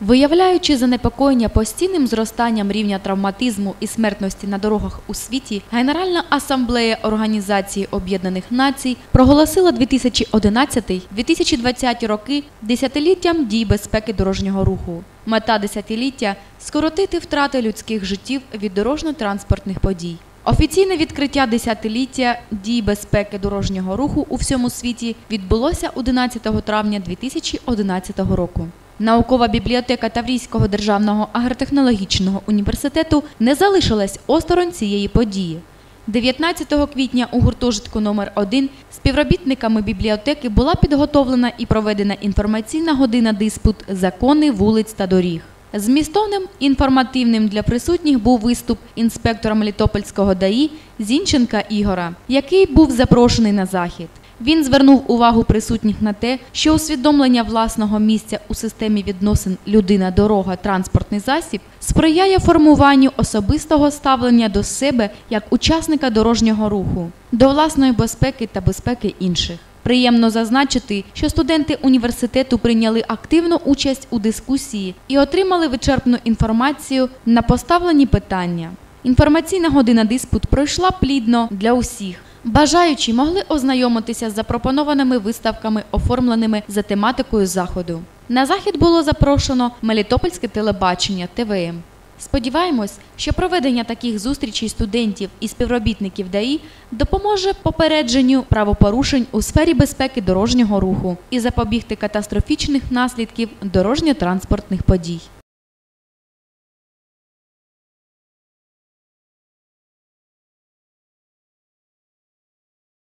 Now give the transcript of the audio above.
Виявляючи занепокоєння постійним зростанням рівня травматизму і смертності на дорогах у світі, Генеральна асамблея Організації Об'єднаних Націй проголосила 2011-2020 роки десятиліттям дій безпеки дорожнього руху. Мета десятиліття скоротити втрати людських життів від дорожньо-транспортних подій. Офіційне відкриття десятиліття дій безпеки дорожнього руху у всьому світі відбулося 11 травня 2011 року. Наукова бібліотека Таврійського державного агротехнологічного університету не залишилась осторонь цієї події. 19 квітня у гуртожитку номер 1 співробітниками бібліотеки була підготовлена і проведена інформаційна година диспут Закони вулиць та доріг. Змістовним інформативним для присутніх був виступ інспектора Мелітопольського ДАІ Зінченка Ігора, який був запрошений на захід. Він звернув увагу присутніх на те, що усвідомлення власного місця у системі відносин людина-дорога транспортний засіб сприяє формуванню особистого ставлення до себе як учасника дорожнього руху, до власної безпеки та безпеки інших. Приємно зазначити, що студенти університету прийняли активну участь у дискусії і отримали вичерпну інформацію на поставлені питання. Інформаційна година диспут пройшла плідно для усіх. Бажаючі могли ознайомитися з запропонованими виставками, оформленими за тематикою заходу. На захід було запрошено Мелітопольське телебачення ТВМ. Сподіваємось, що проведення таких зустрічей студентів і співробітників ДАІ допоможе попередженню правопорушень у сфері безпеки дорожнього руху і запобігти катастрофічних наслідків дорожньо-транспортних подій.